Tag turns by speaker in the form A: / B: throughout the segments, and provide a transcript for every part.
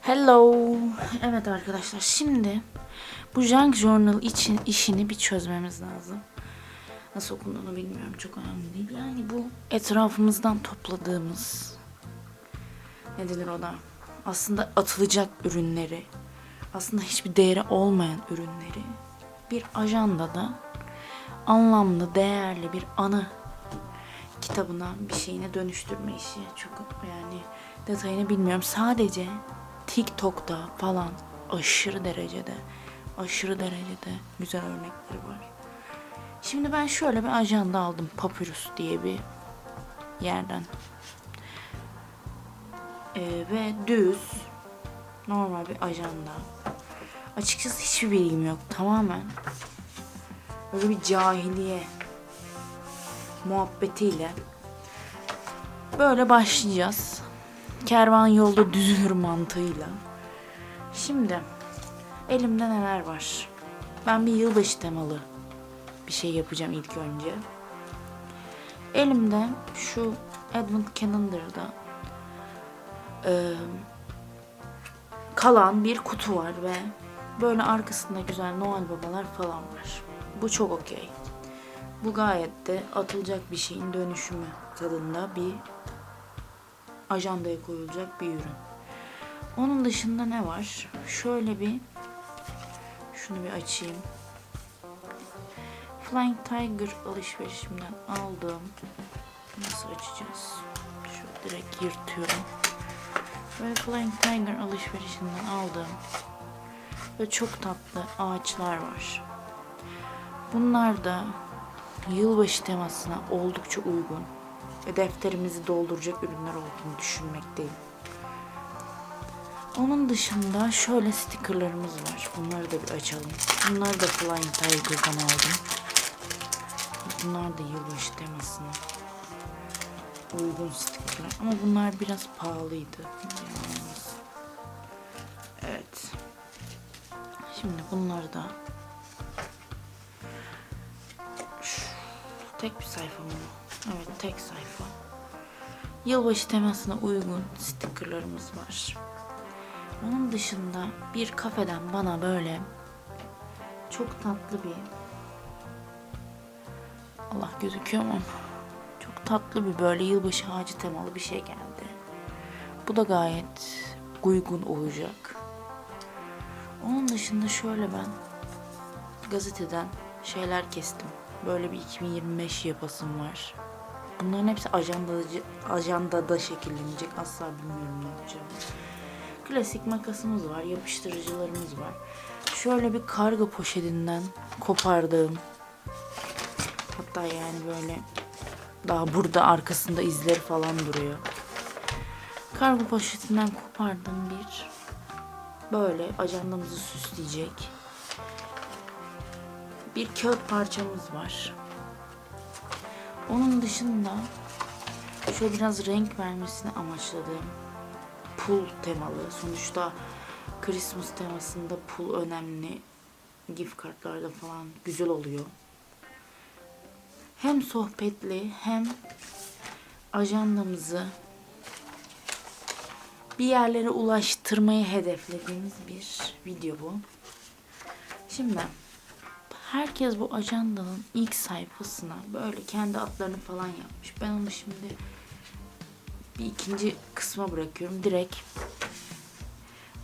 A: Hello. Evet arkadaşlar şimdi bu Junk Journal için işini bir çözmemiz lazım. Nasıl okunduğunu bilmiyorum çok önemli değil. Yani bu etrafımızdan topladığımız ne denir ona? Aslında atılacak ürünleri, aslında hiçbir değeri olmayan ürünleri bir ajandada anlamlı, değerli bir anı kitabına bir şeyine dönüştürme işi çok yani detayını bilmiyorum. Sadece TikTok'ta falan aşırı derecede aşırı derecede güzel örnekleri var. Şimdi ben şöyle bir ajanda aldım. Papyrus diye bir yerden. Ee, ve düz normal bir ajanda. Açıkçası hiçbir bilgim yok. Tamamen böyle bir cahiliye muhabbetiyle böyle başlayacağız. Kervan yolda düzülür mantığıyla. Şimdi elimde neler var? Ben bir yılbaşı temalı bir şey yapacağım ilk önce. Elimde şu Advent Calendar'da e, kalan bir kutu var ve böyle arkasında güzel Noel babalar falan var. Bu çok okey. Bu gayet de atılacak bir şeyin dönüşümü tadında bir ajandaya koyulacak bir ürün. Onun dışında ne var? Şöyle bir şunu bir açayım. Flying Tiger alışverişimden aldım. Nasıl açacağız? Şu direkt yırtıyorum. Böyle Flying Tiger alışverişinden aldım. Ve çok tatlı ağaçlar var. Bunlar da yılbaşı temasına oldukça uygun ve defterimizi dolduracak ürünler olduğunu düşünmekteyim. Onun dışında şöyle stickerlarımız var. Bunları da bir açalım. Bunları da Flying Tiger'dan aldım. Bunlar da yılbaşı temasına uygun stickerlar. Ama bunlar biraz pahalıydı. Evet. Şimdi bunları da Tek bir sayfa mı? Evet tek sayfa. Yılbaşı temasına uygun stickerlarımız var. Onun dışında bir kafeden bana böyle çok tatlı bir Allah gözüküyor mu? Çok tatlı bir böyle yılbaşı ağacı temalı bir şey geldi. Bu da gayet uygun olacak. Onun dışında şöyle ben gazeteden şeyler kestim. Böyle bir 2025 yapasım var. Bunların hepsi ajandada, ajandada şekillenecek. Asla bilmiyorum ne yapacağım. Klasik makasımız var, yapıştırıcılarımız var. Şöyle bir kargo poşetinden kopardığım hatta yani böyle daha burada arkasında izleri falan duruyor. Kargo poşetinden kopardığım bir böyle ajandamızı süsleyecek bir kağıt parçamız var. Onun dışında şöyle biraz renk vermesini amaçladığım pul temalı. Sonuçta Christmas temasında pul önemli. Gift kartlarda falan güzel oluyor. Hem sohbetli hem ajandamızı bir yerlere ulaştırmayı hedeflediğimiz bir video bu. Şimdi herkes bu ajandanın ilk sayfasına böyle kendi adlarını falan yapmış. Ben onu şimdi bir ikinci kısma bırakıyorum. Direkt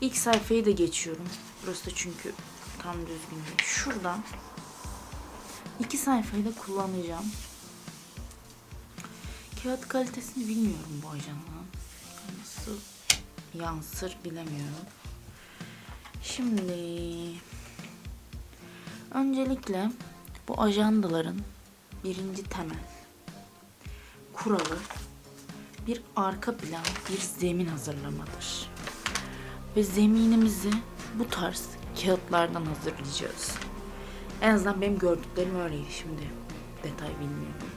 A: ilk sayfayı da geçiyorum. Burası da çünkü tam düzgün değil. Şuradan iki sayfayı da kullanacağım. Kağıt kalitesini bilmiyorum bu ajandanın. Nasıl yansır bilemiyorum. Şimdi Öncelikle bu ajandaların birinci temel kuralı bir arka plan, bir zemin hazırlamadır. Ve zeminimizi bu tarz kağıtlardan hazırlayacağız. En azından benim gördüklerim öyleydi şimdi. Detay bilmiyorum.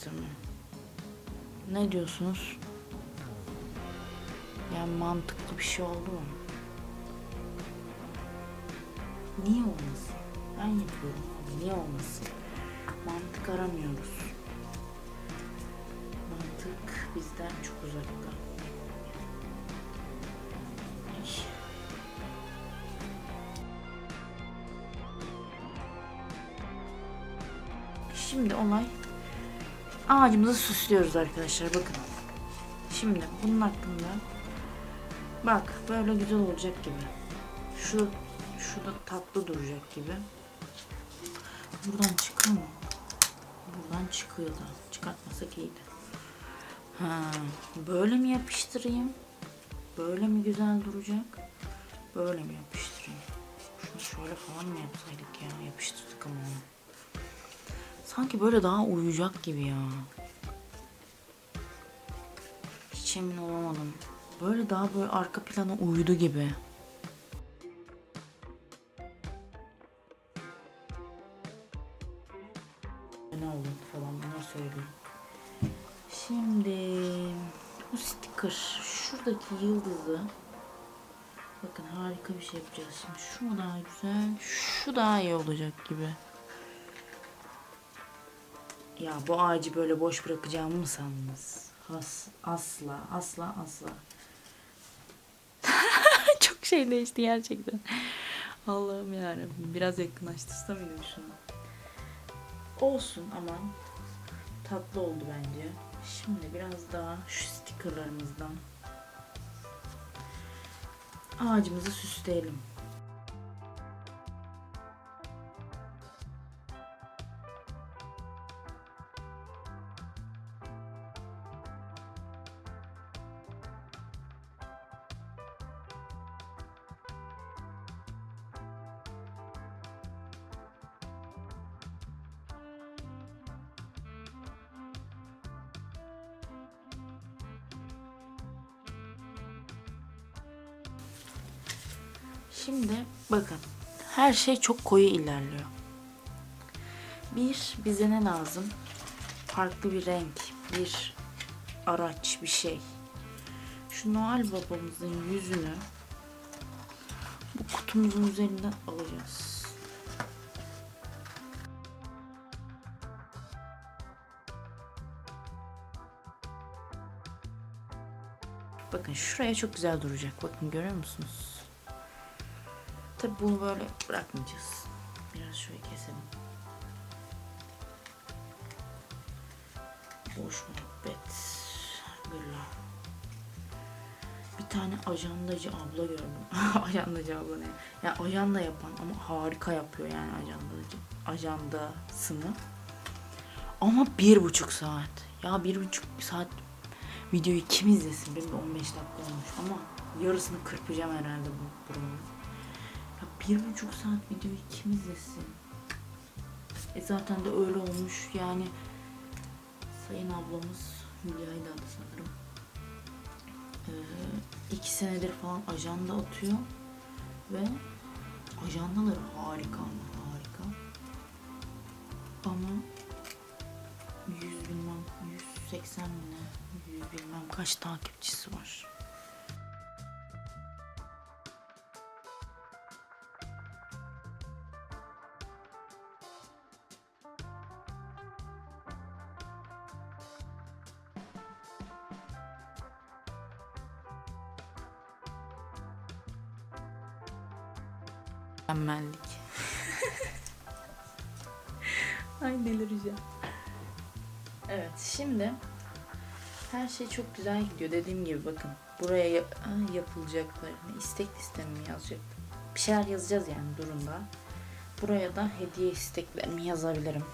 A: Yapıştırmam. Ne diyorsunuz? Yani mantıklı bir şey oldu mu? Niye olmasın? Ben yapıyorum. Niye olmasın? Mantık aramıyoruz. Mantık bizden çok uzakta. Şimdi olay ağacımızı süslüyoruz arkadaşlar bakın. Şimdi bunun hakkında bak böyle güzel olacak gibi. Şu şu tatlı duracak gibi. Buradan çıkıyor mu? Buradan çıkıyor da. Çıkartmasak iyiydi. Ha, böyle mi yapıştırayım? Böyle mi güzel duracak? Böyle mi yapıştırayım? Şunu şöyle falan mı yapsaydık ya? Yapıştırdık ama onu. Sanki böyle daha uyuyacak gibi ya. Hiç emin olamadım. Böyle daha böyle arka plana uyudu gibi. Ne oldu falan bunları söyleyeyim. Şimdi bu sticker şuradaki yıldızı bakın harika bir şey yapacağız şimdi. Şu daha güzel, şu daha iyi olacak gibi. Ya bu ağacı böyle boş bırakacağımı mı sandınız? As, asla, asla, asla. Çok şey değişti gerçekten. Allah'ım yarabbim. Biraz yakınlaştırsam mıydım şunu? Olsun aman. Tatlı oldu bence. Şimdi biraz daha şu stickerlarımızdan ağacımızı süsleyelim. Şimdi bakın her şey çok koyu ilerliyor. Bir bize ne lazım? Farklı bir renk, bir araç, bir şey. Şu Noel babamızın yüzünü bu kutumuzun üzerinden alacağız. Bakın şuraya çok güzel duracak. Bakın görüyor musunuz? Tabi bunu böyle bırakmayacağız. Biraz şöyle keselim. Boş muhabbet. Gırla. Bir tane ajandacı abla gördüm. ajandacı abla ne? Yani ajanda yapan ama harika yapıyor yani ajandacı. Ajandasını. Ama bir buçuk saat. Ya bir buçuk saat videoyu kim izlesin? Benim de 15 dakika olmuş ama yarısını kırpacağım herhalde bu durumu. Bir buçuk saat videoyu kim izlesin? E zaten de öyle olmuş yani. Sayın ablamız Hülya'ydı adı sanırım. Ee, iki senedir falan ajanda atıyor ve ajandaları harika ama harika. Ama 100 bilmem 180 mi ne 100 bilmem kaç takipçisi var. Mükemmellik. Ay delireceğim. Evet şimdi her şey çok güzel gidiyor. Dediğim gibi bakın buraya yap- yapılacaklarını istek listemi yazacaktım. Bir şeyler yazacağız yani durumda. Buraya da hediye isteklerimi yazabilirim.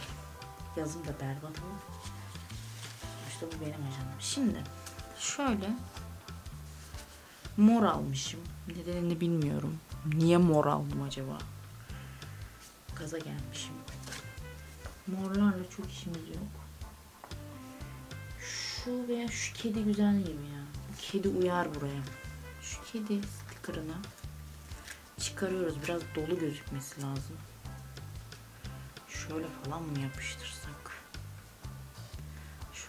A: Yazım da berbat ama. İşte bu benim ajandam. Şimdi şöyle mor almışım. Nedenini bilmiyorum. Niye mor aldım acaba? Gaza gelmişim. Morlarla çok işimiz yok. Şu veya şu kedi güzel değil mi ya? Bu kedi uyar buraya. Şu kedi sticker'ını çıkarıyoruz. Biraz dolu gözükmesi lazım. Şöyle falan mı yapıştırsak?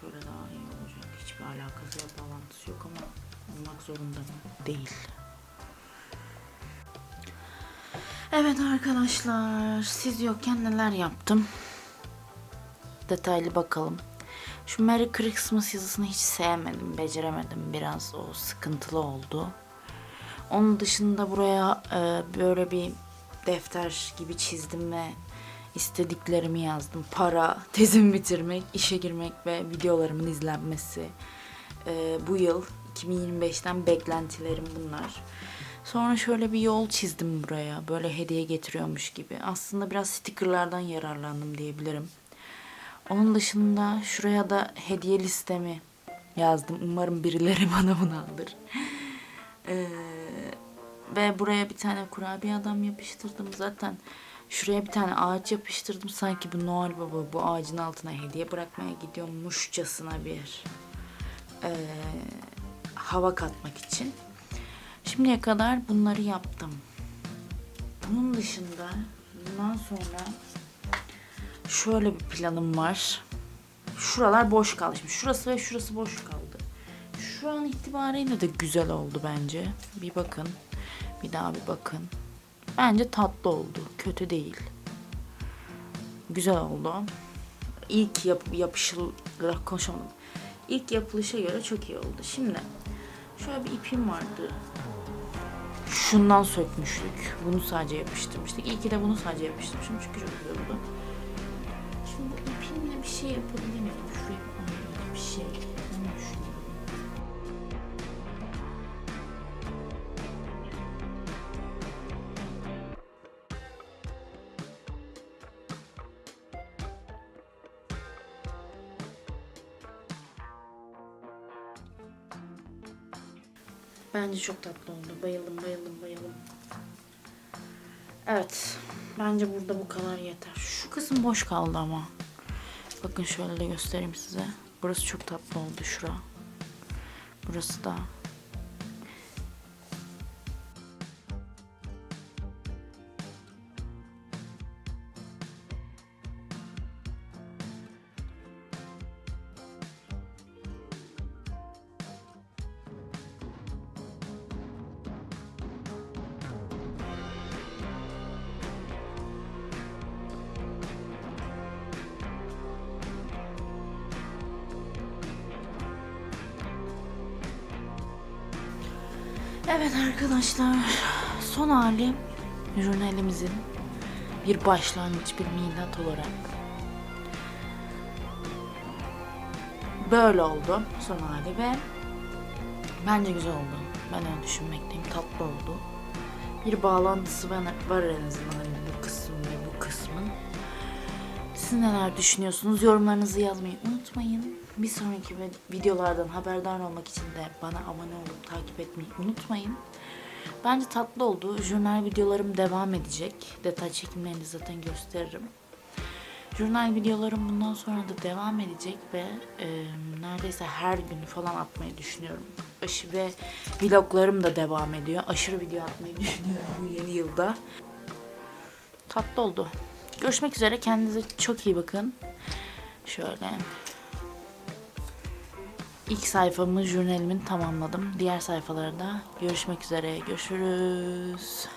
A: şöyle daha iyi olacak. Hiçbir alakası ya bağlantısı yok ama olmak zorunda mı? Değil. Evet arkadaşlar siz yokken neler yaptım? Detaylı bakalım. Şu Merry Christmas yazısını hiç sevmedim, beceremedim. Biraz o sıkıntılı oldu. Onun dışında buraya e, böyle bir defter gibi çizdim ve istediklerimi yazdım. Para, tezimi bitirmek, işe girmek ve videolarımın izlenmesi. E, bu yıl 2025'ten beklentilerim bunlar. Sonra şöyle bir yol çizdim buraya. Böyle hediye getiriyormuş gibi. Aslında biraz stickerlardan yararlandım diyebilirim. Onun dışında şuraya da hediye listemi yazdım. Umarım birileri bana bunu alır. Ee, ve buraya bir tane kurabiye adam yapıştırdım. Zaten şuraya bir tane ağaç yapıştırdım. Sanki bu Noel Baba bu ağacın altına hediye bırakmaya gidiyormuşçasına bir ee, hava katmak için. Şimdiye kadar bunları yaptım. Bunun dışında bundan sonra şöyle bir planım var. Şuralar boş kaldı. Şimdi şurası ve şurası boş kaldı. Şu an itibariyle de güzel oldu bence. Bir bakın. Bir daha bir bakın. Bence tatlı oldu. Kötü değil. Güzel oldu. İlk yap yapışıl konuşamadım. İlk yapılışa göre çok iyi oldu. Şimdi şöyle bir ipim vardı. Şundan sökmüştük. Bunu sadece yapıştırmıştık. İyi ki de bunu sadece yapıştırmışım çünkü çok güzel oldu. Şimdi ipimle bir şey yapabilir Bence çok tatlı oldu. Bayıldım, bayıldım, bayıldım. Evet. Bence burada bu kadar yeter. Şu kısım boş kaldı ama. Bakın şöyle de göstereyim size. Burası çok tatlı oldu şura. Burası da. Evet arkadaşlar. Son hali jurnalimizin bir başlangıç, bir milat olarak böyle oldu son hali ve bence güzel oldu. Ben öyle düşünmekteyim. Tatlı oldu. Bir bağlantısı var en azından hani bu kısım ve bu kısmın. Siz neler düşünüyorsunuz? Yorumlarınızı yazmayı unutmayın. Bir sonraki videolardan haberdar olmak için de bana abone olup takip etmeyi unutmayın. Bence tatlı oldu. Jurnal videolarım devam edecek. Detay çekimlerini zaten gösteririm. Jurnal videolarım bundan sonra da devam edecek ve e, neredeyse her gün falan atmayı düşünüyorum. Aşı ve vloglarım da devam ediyor. Aşırı video atmayı düşünüyorum bu yeni yılda. Tatlı oldu. Görüşmek üzere. Kendinize çok iyi bakın. Şöyle. İlk sayfamı, jurnalimin tamamladım. Diğer sayfalarda görüşmek üzere. Görüşürüz.